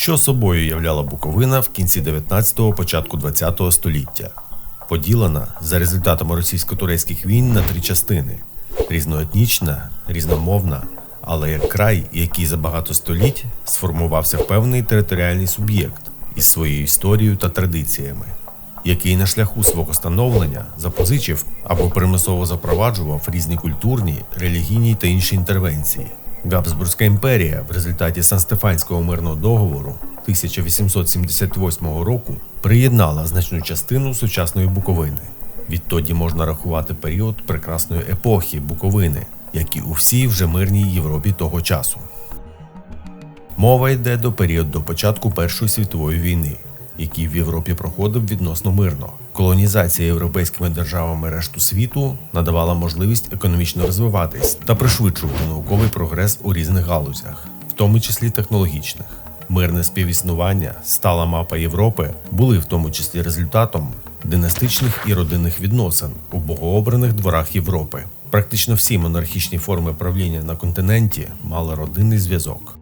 Що собою являла Буковина в кінці 19-го, початку 20-го століття? Поділена за результатами російсько-турецьких війн на три частини: різноетнічна, різномовна, але як край, який за багато століть сформувався певний територіальний суб'єкт із своєю історією та традиціями, який на шляху свого становлення запозичив або примусово запроваджував різні культурні, релігійні та інші інтервенції. Габсбурзька імперія в результаті Сан-Стефанського мирного договору 1878 року приєднала значну частину сучасної Буковини. Відтоді можна рахувати період прекрасної епохи Буковини, як і у всій вже мирній Європі того часу. Мова йде до періоду до початку Першої світової війни, який в Європі проходив відносно мирно. Колонізація європейськими державами решту світу надавала можливість економічно розвиватись та пришвидшувати науковий прогрес у різних галузях, в тому числі технологічних. Мирне співіснування, стала мапа Європи були в тому числі результатом династичних і родинних відносин у богообраних дворах Європи. Практично всі монархічні форми правління на континенті мали родинний зв'язок.